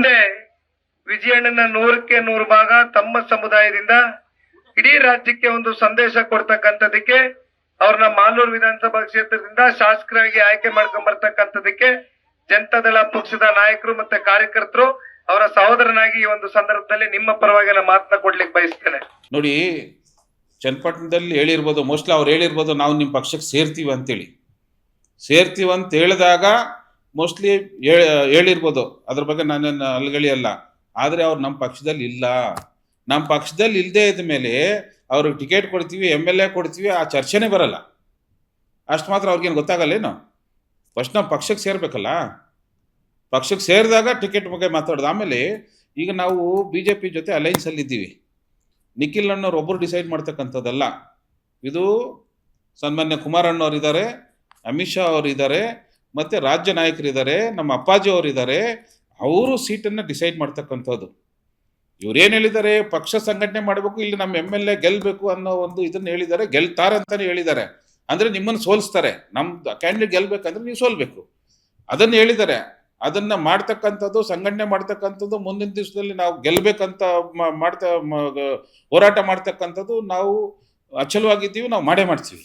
ಮುಂದೆ ವಿಜಯಣ್ಣನ ನೂರಕ್ಕೆ ನೂರು ಭಾಗ ತಮ್ಮ ಸಮುದಾಯದಿಂದ ಇಡೀ ರಾಜ್ಯಕ್ಕೆ ಒಂದು ಸಂದೇಶ ಕೊಡ್ತಕ್ಕಂಥದಕ್ಕೆ ಅವ್ರನ್ನ ಮಾಲೂರು ವಿಧಾನಸಭಾ ಕ್ಷೇತ್ರದಿಂದ ಶಾಸಕರಾಗಿ ಆಯ್ಕೆ ಮಾಡ್ಕೊಂಡ್ ಬರ್ತಕ್ಕಂಥದಕ್ಕೆ ಜನತಾದಳ ಪಕ್ಷದ ನಾಯಕರು ಮತ್ತೆ ಕಾರ್ಯಕರ್ತರು ಅವರ ಸಹೋದರನಾಗಿ ಈ ಒಂದು ಸಂದರ್ಭದಲ್ಲಿ ನಿಮ್ಮ ಪರವಾಗಿ ನಾನು ಮಾತನ್ನ ಕೊಡ್ಲಿಕ್ಕೆ ಬಯಸ್ತೇನೆ. ನೋಡಿ, ಚನ್ನಪಟ್ಟಣದಲ್ಲಿ ಹೇಳಿರ್ಬೋದು ಮೋಸ್ಟ್ಲಿ ಅವ್ರು ಹೇಳಿರ್ಬೋದು, ನಾವು ನಿಮ್ಮ ಪಕ್ಷಕ್ಕೆ ಸೇರ್ತೀವಿ ಅಂತೇಳಿ. ಸೇರ್ತೀವಿ ಅಂತ ಹೇಳಿದಾಗ ಮೋಸ್ಟ್ಲಿ ಹೇಳಿರ್ಬೋದು. ಅದ್ರ ಬಗ್ಗೆ ನಾನೇನು ಅಲ್ಗಳಿಯಲ್ಲ. ಆದರೆ ಅವ್ರು ನಮ್ಮ ಪಕ್ಷದಲ್ಲಿ ಇಲ್ಲ. ನಮ್ಮ ಪಕ್ಷದಲ್ಲಿ ಇಲ್ಲದೆ ಇದ್ದ ಮೇಲೆ ಅವ್ರಿಗೆ ಟಿಕೆಟ್ ಕೊಡ್ತೀವಿ ಎಂ ಎಲ್ ಎ ಕೊಡ್ತೀವಿ, ಆ ಚರ್ಚೆನೇ ಬರಲ್ಲ. ಅಷ್ಟು ಮಾತ್ರ ಅವ್ರಿಗೇನು ಗೊತ್ತಾಗಲ್ಲೇನು ಫಸ್ಟ್ ನಾವು ಪಕ್ಷಕ್ಕೆ ಸೇರಬೇಕಲ್ಲ. ಪಕ್ಷಕ್ಕೆ ಸೇರಿದಾಗ ಟಿಕೆಟ್ ಬಗ್ಗೆ ಮಾತಾಡೋದು. ಆಮೇಲೆ ಈಗ ನಾವು ಬಿ ಜೆ ಪಿ ಜೊತೆ ಅಲೈನ್ಸಲ್ಲಿ ಇದ್ದೀವಿ. ನಿಖಿಲ್ ಅಣ್ಣವ್ರು ಒಬ್ಬರು ಡಿಸೈಡ್ ಮಾಡ್ತಕ್ಕಂಥದ್ದಲ್ಲ. ಇದು ಸನ್ಮಾನ್ಯ ಕುಮಾರಣ್ಣವ್ರು ಇದ್ದಾರೆ ಅಮಿತ್ ಶಾ ಅವರು ಇದ್ದಾರೆ ಮತ್ತು ರಾಜ್ಯ ನಾಯಕರಿದ್ದಾರೆ, ನಮ್ಮ ಅಪ್ಪಾಜಿ ಅವರು ಇದ್ದಾರೆ ಅವರು ಸೀಟನ್ನು ಡಿಸೈಡ್ ಮಾಡ್ತಕ್ಕಂಥದ್ದು. ಇವ್ರೇನು ಹೇಳಿದ್ದಾರೆ? ಪಕ್ಷ ಸಂಘಟನೆ ಮಾಡಬೇಕು, ಇಲ್ಲಿ ನಮ್ಮ ಎಂ ಎಲ್ ಎ ಗೆಲ್ಲಬೇಕು ಅನ್ನೋ ಒಂದು ಇದನ್ನು ಹೇಳಿದ್ದಾರೆ, ಗೆಲ್ತಾರೆ ಅಂತಲೇ ಹೇಳಿದ್ದಾರೆ. ಅಂದರೆ ನಿಮ್ಮನ್ನು ಸೋಲಿಸ್ತಾರೆ. ನಮ್ಮ ಕ್ಯಾಂಡಿಡೇಟ್ ಗೆಲ್ಲಬೇಕಂದ್ರೆ ನೀವು ಸೋಲ್ಬೇಕು. ಅದನ್ನು ಹೇಳಿದ್ದಾರೆ. ಅದನ್ನ ಮಾಡ್ತಕ್ಕಂಥದ್ದು, ಸಂಘಟನೆ ಮಾಡ್ತಕ್ಕಂಥದ್ದು, ಮುಂದಿನ ದಿವಸದಲ್ಲಿ ನಾವು ಗೆಲ್ಲಬೇಕಂತ ಮಾಡ್ತಾ ಹೋರಾಟ ಮಾಡ್ತಕ್ಕಂಥದ್ದು ನಾವು ಅಚಲವಾಗಿದ್ದೀವಿ, ನಾವು ಮಾಡೇ ಮಾಡ್ತೀವಿ.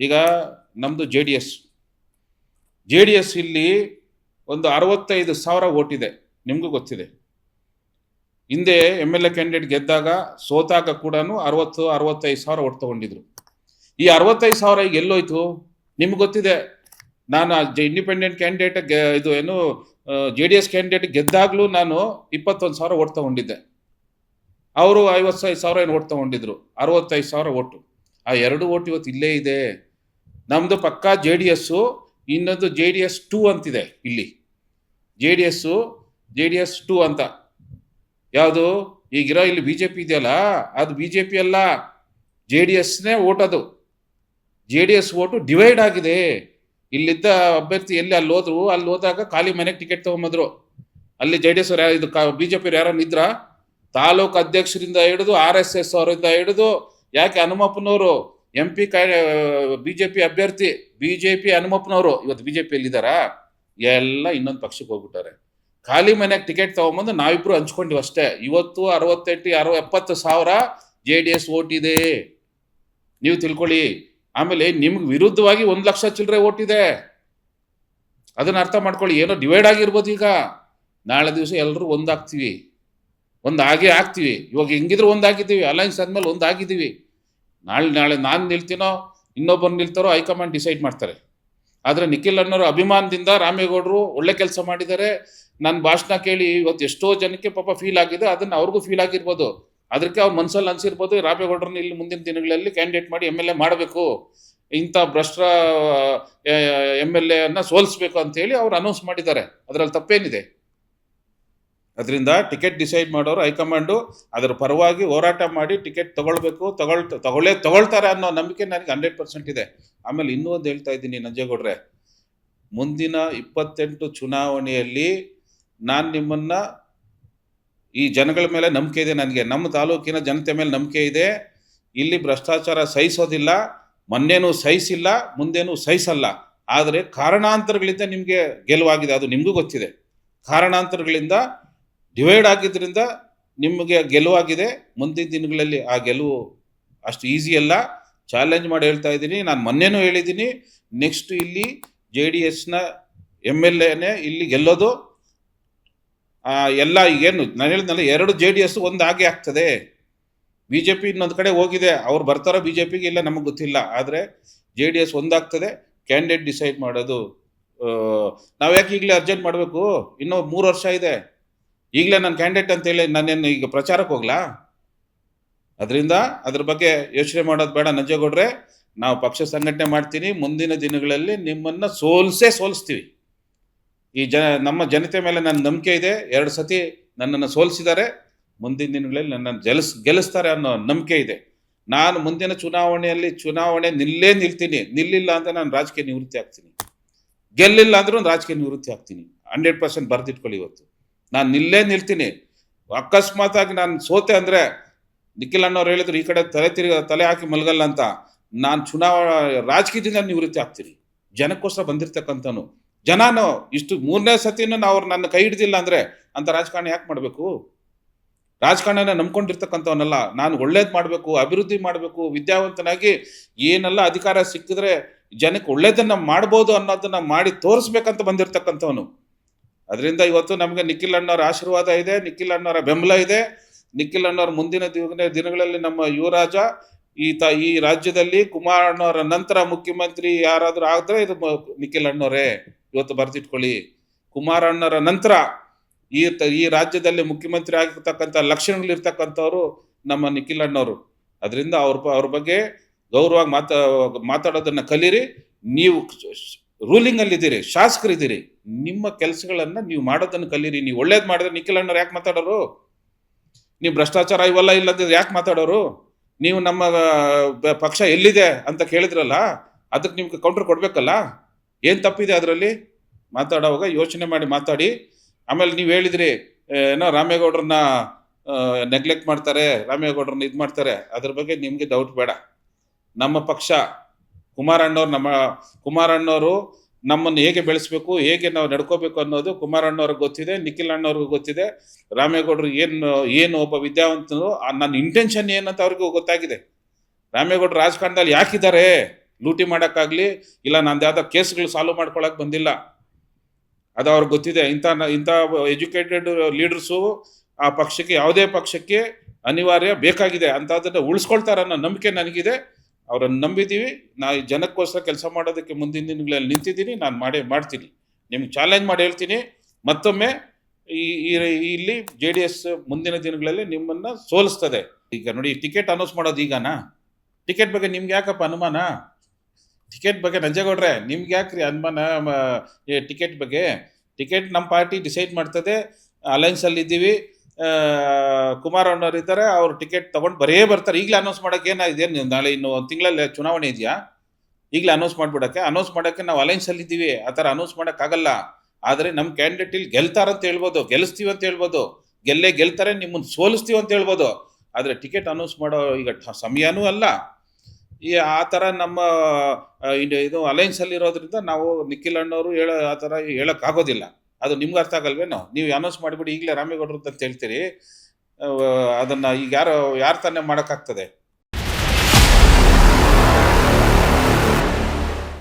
ಈಗ ನಮ್ಮದು J D S J D S ಇಲ್ಲಿ ಒಂದು ಅರವತ್ತೈದು ಸಾವಿರ ಓಟ್ ಇದೆ, ನಿಮಗೂ ಗೊತ್ತಿದೆ. ಹಿಂದೆ ಎಂ ಎಲ್ ಎ ಕ್ಯಾಂಡಿಡೇಟ್ ಗೆದ್ದಾಗ ಸೋತಾಗ ಕೂಡ ಅರವತ್ತು, ಅರವತ್ತೈದು ಸಾವಿರ ಓಟ್ ತಗೊಂಡಿದ್ರು. ಈ ಅರವತ್ತೈದು ಸಾವಿರ ಈಗ ಎಲ್ಲೋಯ್ತು? ನಿಮ್ಗೆ ಗೊತ್ತಿದೆ. ನಾನು ಇಂಡಿಪೆಂಡೆಂಟ್ ಕ್ಯಾಂಡಿಡೇಟ್ ಇದು ಏನು ಜೆ ಡಿ ಎಸ್ ಕ್ಯಾಂಡಿಡೇಟ್ ಗೆದ್ದಾಗಲೂ ನಾನು ಇಪ್ಪತ್ತೊಂದು ಸಾವಿರ ಓಟ್ ತಗೊಂಡಿದ್ದೆ. ಅವರು ಐವತ್ತೈದು ಸಾವಿರ ಏನು ಓಟ್ ತಗೊಂಡಿದ್ರು? ಅರವತ್ತೈದು ಸಾವಿರ ಓಟು ಆ ಎರಡು ಓಟ್ ಇವತ್ತು ಇಲ್ಲೇ ಇದೆ. ನಮ್ಮದು ಪಕ್ಕಾ ಜೆ ಡಿ ಎಸ್ಸು ಇನ್ನೊಂದು ಜೆ ಡಿ ಎಸ್ ಟೂ ಅಂತಿದೆ ಇಲ್ಲಿ. J D S J D S two ಅಂತ. ಯಾವುದು? ಈಗಿರೋ ಇಲ್ಲಿ ಬಿ ಜೆ ಪಿ ಇದೆಯಲ್ಲ, ಅದು ಬಿ ಜೆ ಪಿ ಅಲ್ಲ. ಜೆ ಡಿ ಎಸ್ನೇ ಓಟ್ ಅದು. J D S vote divide ಆಗಿದೆ. ಇಲ್ಲಿದ್ದ ಅಭ್ಯರ್ಥಿ ಎಲ್ಲಿ? ಅಲ್ಲಿ ಹೋದ್ರು. ಅಲ್ಲಿ ಹೋದಾಗ ಖಾಲಿ ಮನೆಗೆ ಟಿಕೆಟ್ ತಗೊಂಬಂದ್ರು. ಅಲ್ಲಿ ಜೆ ಡಿ ಎಸ್ ಅವ್ರು ಇದು ಬಿ ಜೆ ಪಿ ಯಾರನ್ನ ಇದ್ರ ತಾಲೂಕು ಅಧ್ಯಕ್ಷರಿಂದ ಹಿಡಿದು, ಆರ್ ಎಸ್ ಎಸ್ ಅವರಿಂದ ಹಿಡಿದು ಯಾಕೆ ಹನುಮಪ್ಪನವರು M P BJP B J P ಅಭ್ಯರ್ಥಿ ಬಿ ಜೆ ಪಿ ಹನುಮಪ್ಪನವರು, ಇವತ್ತು ಬಿ ಜೆ ಪಿಯಲ್ಲಿ ಇದ್ದಾರಾ ಎಲ್ಲ ಇನ್ನೊಂದು ಪಕ್ಷಕ್ಕೆ ಹೋಗ್ಬಿಟ್ಟಾರೆ ಖಾಲಿ ಮನೆಗೆ ಟಿಕೆಟ್ ತಗೊಂಬಂದು ನಾವಿಬ್ರು ಹಂಚ್ಕೊಂಡಿವಿ ಅಷ್ಟೇ. ಇವತ್ತು ಅರವತ್ತೆಂಟು ಅರವ ಎಪ್ಪತ್ತು ಸಾವಿರ ಜೆ ಡಿ ಎಸ್ ಓಟ್ ಇದೆ. ನೀವು ತಿಳ್ಕೊಳ್ಳಿ. ಆಮೇಲೆ ನಿಮ್ಗೆ ವಿರುದ್ಧವಾಗಿ ಒಂದು ಲಕ್ಷ ಚಿಲ್ಲರೆ ಓಟ್ ಇದೆ. ಅದನ್ನ ಅರ್ಥ ಮಾಡ್ಕೊಳ್ಳಿ. ಏನೋ ಡಿವೈಡ್ ಆಗಿರ್ಬೋದು ಈಗ. ನಾಳೆ ದಿವಸ ಎಲ್ಲರೂ ಒಂದಾಗ್ತೀವಿ. ಒಂದು ಆಗೇ ಆಗ್ತೀವಿ. ಇವಾಗ ಹೆಂಗಿದ್ರು ಒಂದಾಗಿದ್ದೀವಿ. ಅಲೈನ್ಸ್ ಆದ್ಮೇಲೆ ಒಂದಾಗಿದ್ದೀವಿ. ನಾಳೆ ನಾಳೆ ನಾನು ನಿಲ್ತೀನೋ, ಇನ್ನೊಬ್ಬರು ನಿಲ್ತಾರೋ ಹೈಕಮಾಂಡ್ ಡಿಸೈಡ್ ಮಾಡ್ತಾರೆ. ಆದರೆ ನಿಖಿಲ್ ಅನ್ನೋರು ಅಭಿಮಾನದಿಂದ ರಾಮೇಗೌಡರು ಒಳ್ಳೆ ಕೆಲಸ ಮಾಡಿದ್ದಾರೆ. ನನ್ನ ಭಾಷಣ ಕೇಳಿ ಇವತ್ತು ಎಷ್ಟೋ ಜನಕ್ಕೆ ಪಾಪ ಫೀಲ್ ಆಗಿದೆ, ಅದನ್ನು ಅವ್ರಿಗೂ ಫೀಲ್ ಆಗಿರ್ಬೋದು. ಅದಕ್ಕೆ ಅವ್ರ ಮನಸ್ಸಲ್ಲಿ ಅನಿಸಿರ್ಬೋದು, ರಾಮೇಗೌಡರನ್ನ ಇಲ್ಲಿ ಮುಂದಿನ ದಿನಗಳಲ್ಲಿ ಕ್ಯಾಂಡಿಡೇಟ್ ಮಾಡಿ ಎಂ ಎಲ್ ಎ ಮಾಡಬೇಕು. ಇಂಥ ಭ್ರಷ್ಟ ಎಂ ಎಲ್ ಎ ಸೋಲಿಸ್ಬೇಕು ಅಂತೇಳಿ ಅವ್ರು ಅನೌನ್ಸ್ ಮಾಡಿದ್ದಾರೆ. ಅದರಲ್ಲಿ ತಪ್ಪೇನಿದೆ. ಅದರಿಂದ ಟಿಕೆಟ್ ಡಿಸೈಡ್ ಮಾಡೋರು ಹೈಕಮಾಂಡು ಅದರ ಪರವಾಗಿ ಹೋರಾಟ ಮಾಡಿ ಟಿಕೆಟ್ ತಗೊಳ್ಬೇಕು, ತಗೊಳ್, ತಗೊಳ್ಳೇ, ತಗೊಳ್ತಾರೆ ಅನ್ನೋ ನಂಬಿಕೆ ನನಗೆ ಹಂಡ್ರೆಡ್ ಪರ್ಸೆಂಟ್ ಇದೆ. ಆಮೇಲೆ ಇನ್ನೂ ಒಂದು ಹೇಳ್ತಾ ಇದ್ದೀನಿ ನಂಜೇಗೌಡ್ರೆ. ಮುಂದಿನ ಇಪ್ಪತ್ತೆಂಟು ಚುನಾವಣೆಯಲ್ಲಿ ನಾನು ನಿಮ್ಮನ್ನ ಈ ಜನಗಳ ಮೇಲೆ ನಂಬಿಕೆ ಇದೆ ನನಗೆ. ನಮ್ಮ ತಾಲೂಕಿನ ಜನತೆ ಮೇಲೆ ನಂಬಿಕೆ ಇದೆ. ಇಲ್ಲಿ ಭ್ರಷ್ಟಾಚಾರ ಸಹಿಸೋದಿಲ್ಲ, ಮೊನ್ನೆನೂ ಸಹಿಸಿಲ್ಲ, ಮುಂದೇನೂ ಸಹಿಸಲ್ಲ. ಆದರೆ ಕಾರಣಾಂತರಗಳಿಂದ ನಿಮಗೆ ಗೆಲುವಾಗಿದೆ, ಅದು ನಿಮಗೂ ಗೊತ್ತಿದೆ. ಕಾರಣಾಂತರಗಳಿಂದ ಡಿವೈಡ್ ಆಗಿದ್ದರಿಂದ ನಿಮಗೆ ಗೆಲುವಾಗಿದೆ ಮುಂದಿನ ದಿನಗಳಲ್ಲಿ ಆ ಗೆಲುವು ಅಷ್ಟು ಈಸಿ ಅಲ್ಲ. ಚಾಲೆಂಜ್ ಮಾಡಿ ಹೇಳ್ತಾ ಇದ್ದೀನಿ. ನಾನು ಮೊನ್ನೆನೂ ಹೇಳಿದ್ದೀನಿ ನೆಕ್ಸ್ಟ್ ಇಲ್ಲಿ ಜೆ ಡಿ ಎಸ್ನ ಎಂ ಎಲ್ ಎನೇ ಇಲ್ಲಿ ಗೆಲ್ಲೋದು. ಎಲ್ಲ ಏನು ನಾನು ಹೇಳಿದ್ನಲ್ಲ, ಎರಡು ಜೆ ಡಿ ಎಸ್ ಒಂದು ಹಾಗೆ ಆಗ್ತದೆ. ಬಿ ಜೆ ಪಿ ಇನ್ನೊಂದು ಕಡೆ ಹೋಗಿದೆ. ಅವ್ರು ಬರ್ತಾರೋ ಬಿ ಜೆ ಪಿಗೆ ಇಲ್ಲ ನಮಗೆ ಗೊತ್ತಿಲ್ಲ. ಆದರೆ ಜೆ ಡಿ ಎಸ್ ಒಂದಾಗ್ತದೆ ಕ್ಯಾಂಡಿಡೇಟ್ ಡಿಸೈಡ್ ಮಾಡೋದು. ನಾವು ಯಾಕೆ ಈಗಲೇ ಅರ್ಜೆಂಟ್ ಮಾಡಬೇಕು? ಇನ್ನೂ ಮೂರು ವರ್ಷ ಇದೆ. ಈಗಲೇ ನಾನು ಕ್ಯಾಂಡಿಡೇಟ್ ಅಂತೇಳಿ ನಾನೇನು ಈಗ ಪ್ರಚಾರಕ್ಕೆ ಹೋಗ್ಲಾ? ಅದರಿಂದ ಅದ್ರ ಬಗ್ಗೆ ಯೋಚನೆ ಮಾಡೋದು ಬೇಡ ನಂಜೇಗೌಡ್ರೆ. ನಾವು ಪಕ್ಷ ಸಂಘಟನೆ ಮಾಡ್ತೀನಿ. ಮುಂದಿನ ದಿನಗಳಲ್ಲಿ ನಿಮ್ಮನ್ನು ಸೋಲ್ಸೇ ಸೋಲಿಸ್ತೀವಿ. ಈ ಜನ, ನಮ್ಮ ಜನತೆ ಮೇಲೆ ನನ್ನ ನಂಬಿಕೆ ಇದೆ. ಎರಡು ಸತಿ ನನ್ನನ್ನು ಸೋಲಿಸಿದ್ದಾರೆ. ಮುಂದಿನ ದಿನಗಳಲ್ಲಿ ನನ್ನನ್ನು ಗೆಲ್ಲಿಸ್ ಗೆಲ್ಲಿಸ್ತಾರೆ ಅನ್ನೋ ನಂಬಿಕೆ ಇದೆ. ನಾನು ಮುಂದಿನ ಚುನಾವಣೆಯಲ್ಲಿ ಚುನಾವಣೆ ನಿಲ್ಲೇ ನಿಲ್ತೀನಿ. ನಿಲ್ಲಿಲ್ಲ ಅಂತ ನಾನು ರಾಜಕೀಯ ನಿವೃತ್ತಿ ಆಗ್ತೀನಿ. ಗೆಲ್ಲಿಲ್ಲ ಅಂದ್ರೂ ರಾಜಕೀಯ ನಿವೃತ್ತಿ ಆಗ್ತೀನಿ. ಹಂಡ್ರೆಡ್ ಪರ್ಸೆಂಟ್ ಬರೆದಿಟ್ಕೊಳ್ಳಿ ಇವತ್ತು. ನಾನು ನಿಲ್ಲೇ ನಿಲ್ತೀನಿ. ಅಕಸ್ಮಾತ್ ಆಗಿ ನಾನು ಸೋತೆ ಅಂದರೆ ನಿಖಿಲ್ ಅಣ್ಣವ್ರು ಹೇಳಿದ್ರು, ಈ ಕಡೆ ತಲೆ ತಿರುಗ, ತಲೆ ಹಾಕಿ ಮಲಗಲ್ಲ ಅಂತ. ನಾನು ಚುನಾವಣಾ ರಾಜಕೀಯದಿಂದ ನಿವೃತ್ತಿ ಆಗ್ತೀನಿ. ಜನಕ್ಕೋಸ್ಕರ ಬಂದಿರ್ತಕ್ಕಂಥನು ಜನನು, ಇಷ್ಟು ಮೂರನೇ ಸತಿನೂ ನಾವು ಅವ್ರು ನನ್ನ ಕೈ ಹಿಡ್ದಿಲ್ಲ ಅಂದರೆ ಅಂತ ರಾಜಕಾರಣ ಯಾಕೆ ಮಾಡಬೇಕು? ರಾಜಕಾರಣನ ನಂಬ್ಕೊಂಡಿರ್ತಕ್ಕಂಥವನ್ನೆಲ್ಲ ನಾನು ಒಳ್ಳೇದು ಮಾಡಬೇಕು, ಅಭಿವೃದ್ಧಿ ಮಾಡಬೇಕು, ವಿದ್ಯಾವಂತನಾಗಿ ಏನೆಲ್ಲ ಅಧಿಕಾರ ಸಿಕ್ಕಿದ್ರೆ ಜನಕ್ಕೆ ಒಳ್ಳೇದನ್ನ ಮಾಡ್ಬೋದು ಅನ್ನೋದನ್ನ ಮಾಡಿ ತೋರಿಸ್ಬೇಕಂತ ಬಂದಿರತಕ್ಕಂಥವನು. ಅದರಿಂದ ಇವತ್ತು ನಮಗೆ ನಿಖಿಲ್ ಅಣ್ಣವರ ಆಶೀರ್ವಾದ ಇದೆ, ನಿಖಿಲ್ ಅಣ್ಣವರ ಬೆಂಬಲ ಇದೆ. ನಿಖಿಲ್ ಅಣ್ಣವ್ರ ಮುಂದಿನ ದಿನ, ದಿನಗಳಲ್ಲಿ ನಮ್ಮ ಯುವರಾಜ ಈ ಈ ರಾಜ್ಯದಲ್ಲಿ ಕುಮಾರ್ ಅಣ್ಣವರ ನಂತರ ಮುಖ್ಯಮಂತ್ರಿ ಯಾರಾದರೂ ಆದರೆ ಇದು ನಿಖಿಲ್ ಅಣ್ಣವರೇ. ಇವತ್ತು ಬರೆದಿಟ್ಕೊಳ್ಳಿ. ಕುಮಾರ್ ಅಣ್ಣರ ನಂತರ ಈ ಈ ರಾಜ್ಯದಲ್ಲಿ ಮುಖ್ಯಮಂತ್ರಿ ಆಗಿರ್ತಕ್ಕಂಥ ಲಕ್ಷಣಗಳಿರ್ತಕ್ಕಂಥವ್ರು ನಮ್ಮ ನಿಖಿಲ್ ಅಣ್ಣವರು. ಅದರಿಂದ ಅವ್ರ ಅವ್ರ ಬಗ್ಗೆ ಗೌರವವಾಗಿ ಮಾತಾ, ಮಾತಾಡೋದನ್ನ ಕಲೀರಿ. ನೀವು ರೂಲಿಂಗಲ್ಲಿದ್ದೀರಿ, ಶಾಸಕರಿದ್ದೀರಿ. ನಿಮ್ಮ ಕೆಲಸಗಳನ್ನು ನೀವು ಮಾಡೋದನ್ನು ಕಲೀರಿ. ನೀವು ಒಳ್ಳೇದು ಮಾಡಿದ್ರೆ ನಿಖಿಲ್ ಅಣ್ಣವ್ರು ಯಾಕೆ ಮಾತಾಡೋರು? ನೀವು ಭ್ರಷ್ಟಾಚಾರ ಇವೆಲ್ಲ ಇಲ್ಲದಿದ್ರೆ ಯಾಕೆ ಮಾತಾಡೋರು? ನೀವು ನಮ್ಮ ಪಕ್ಷ ಎಲ್ಲಿದೆ ಅಂತ ಕೇಳಿದ್ರಲ್ಲ, ಅದಕ್ಕೆ ನಿಮ್ಗೆ ಕೌಂಟರ್ ಕೊಡಬೇಕಲ್ಲ? ಏನು ತಪ್ಪಿದೆ ಅದರಲ್ಲಿ? ಮಾತಾಡೋವಾಗ ಯೋಚನೆ ಮಾಡಿ ಮಾತಾಡಿ. ಆಮೇಲೆ ನೀವು ಹೇಳಿದ್ರಿ ಏನೋ ರಾಮೇಗೌಡ್ರನ್ನ ನೆಗ್ಲೆಕ್ಟ್ ಮಾಡ್ತಾರೆ, ರಾಮೇಗೌಡ್ರನ್ನ ಇದು ಮಾಡ್ತಾರೆ. ಅದ್ರ ಬಗ್ಗೆ ನಿಮಗೆ ಡೌಟ್ ಬೇಡ. ನಮ್ಮ ಪಕ್ಷ, ಕುಮಾರಣ್ಣವ್ರು ನಮ್ಮ, ಕುಮಾರಣ್ಣವರು ನಮ್ಮನ್ನು ಹೇಗೆ ಬೆಳೆಸಬೇಕು, ಹೇಗೆ ನಾವು ನಡ್ಕೋಬೇಕು ಅನ್ನೋದು ಕುಮಾರಣ್ಣವ್ರಿಗೆ ಗೊತ್ತಿದೆ, ನಿಖಿಲ್ ಅಣ್ಣವ್ರಿಗೂ ಗೊತ್ತಿದೆ. ರಾಮೇಗೌಡರು ಏನು ಏನು ಒಬ್ಬ ವಿದ್ಯಾವಂತನು ನನ್ನ ಇಂಟೆನ್ಷನ್ ಏನಂತ ಅವ್ರಿಗೂ ಗೊತ್ತಾಗಿದೆ. ರಾಮೇಗೌಡರು ರಾಜಕಾರಣದಲ್ಲಿ ಯಾಕಿದ್ದಾರೆ? ಲೂಟಿ ಮಾಡೋಕ್ಕಾಗಲಿ, ಇಲ್ಲ ನಂದು ಯಾವುದೋ ಕೇಸ್ಗಳು ಸಾಲ್ವ್ ಮಾಡ್ಕೊಳಕ್ ಬಂದಿಲ್ಲ. ಅದು ಅವ್ರಿಗೆ ಗೊತ್ತಿದೆ. ಇಂಥ ಇಂಥ ಎಜುಕೇಟೆಡ್ ಲೀಡರ್ಸು ಆ ಪಕ್ಷಕ್ಕೆ, ಯಾವುದೇ ಪಕ್ಷಕ್ಕೆ ಅನಿವಾರ್ಯ ಬೇಕಾಗಿದೆ. ಅಂಥದ್ದನ್ನು ಉಳಿಸ್ಕೊಳ್ತಾರೆ ಅನ್ನೋ ನಂಬಿಕೆ ನನಗಿದೆ. ಅವರನ್ನು ನಂಬಿದ್ದೀವಿ ನಾ ಜನಕ್ಕೋಸ್ಕರ ಕೆಲಸ ಮಾಡೋದಕ್ಕೆ ಮುಂದಿನ ದಿನಗಳಲ್ಲಿ ನಿಂತಿದ್ದೀನಿ. ನಾನು ಮಾಡೇ ಮಾಡ್ತೀನಿ. ನಿಮ್ಗೆ ಚಾಲೆಂಜ್ ಮಾಡಿ ಹೇಳ್ತೀನಿ. ಮತ್ತೊಮ್ಮೆ ಈ ಇಲ್ಲಿ ಜೆ ಡಿ ಎಸ್ ಮುಂದಿನ ದಿನಗಳಲ್ಲಿ ನಿಮ್ಮನ್ನು ಸೋಲಿಸ್ತದೆ. ಈಗ ನೋಡಿ ಟಿಕೆಟ್ ಅನೌನ್ಸ್ ಮಾಡೋದು ಈಗನಾ? ಟಿಕೆಟ್ ಬಗ್ಗೆ ನಿಮ್ಗೆ ಯಾಕಪ್ಪ ಅನುಮಾನ? ಟಿಕೆಟ್ ಬಗ್ಗೆ ನಂಜೇಗೌಡ್ರೆ ನಿಮ್ಗೆ ಯಾಕ್ರಿ ಅನುಮಾನ ಟಿಕೆಟ್ ಬಗ್ಗೆ? ಟಿಕೆಟ್ ನಮ್ಮ ಪಾರ್ಟಿ ಡಿಸೈಡ್ ಮಾಡ್ತದೆ. ಆ, ಕುಮಾರ್ ಅಣ್ಣವ್ರು ಇದ್ದಾರೆ ಅವ್ರು ಟಿಕೆಟ್ ತಗೊಂಡು ಬರೇ ಬರ್ತಾರೆ. ಈಗಲೇ ಅನೌನ್ಸ್ ಮಾಡೋಕೆ ಏನಾಗಿದೆ? ಏನು ನಾಳೆ ಇನ್ನು ಒಂದು ತಿಂಗಳಲ್ಲಿ ಚುನಾವಣೆ ಇದೆಯಾ? ಈಗಲೇ ಅನೌನ್ಸ್ ಮಾಡ್ಬಿಡಕ್ಕೆ. ಅನೌನ್ಸ್ ಮಾಡೋಕ್ಕೆ ನಾವು ಅಲೈನ್ಸಲ್ಲಿದ್ದೀವಿ ಅಲ್ಲಿ ಇದ್ದೀವಿ. ಆ ಥರ ಅನೌನ್ಸ್ ಮಾಡೋಕ್ಕಾಗಲ್ಲ. ಆದರೆ ನಮ್ಮ ಕ್ಯಾಂಡಿಡೇಟ್ ಇಲ್ಲಿ ಗೆಲ್ತಾರಂತ ಹೇಳ್ಬೋದು. ಗೆಲ್ಲಿಸ್ತೀವಿ ಅಂತ ಹೇಳ್ಬೋದು. ಗೆಲ್ಲೇ ಗೆಲ್ತಾರೆ, ನಿಮ್ಮನ್ನು ಸೋಲಿಸ್ತೀವಿ ಅಂತ ಹೇಳ್ಬೋದು. ಆದರೆ ಟಿಕೆಟ್ ಅನೌನ್ಸ್ ಮಾಡೋ ಈಗ ಸಮಯನೂ ಅಲ್ಲ. ಈ ಆ ಥರ ನಮ್ಮ ಇದು ಅಲೈನ್ಸಲ್ಲಿರೋದ್ರಿಂದ ನಾವು ನಿಖಿಲ್ ಅಣ್ಣವರು ಹೇಳೋ, ಆ ಥರ ಹೇಳೋಕ್ಕಾಗೋದಿಲ್ಲ. ಅದು ನಿಮ್ಗೆ ಅರ್ಥ ಆಗಲ್ವೇನೋ ನೀವು? ಅನೌನ್ಸ್ ಮಾಡಿಬಿಡಿ, ಈಗಲೇ ರಾಮೇಗೌಡರು ಅಂತ ಹೇಳ್ತೀರಿ. ಅದನ್ನು ಅದನ್ನ ಈಗ ಯಾರು ಯಾರು ತಾನೇ ಮಾಡೋಕ್ಕಾಗ್ತದೆ?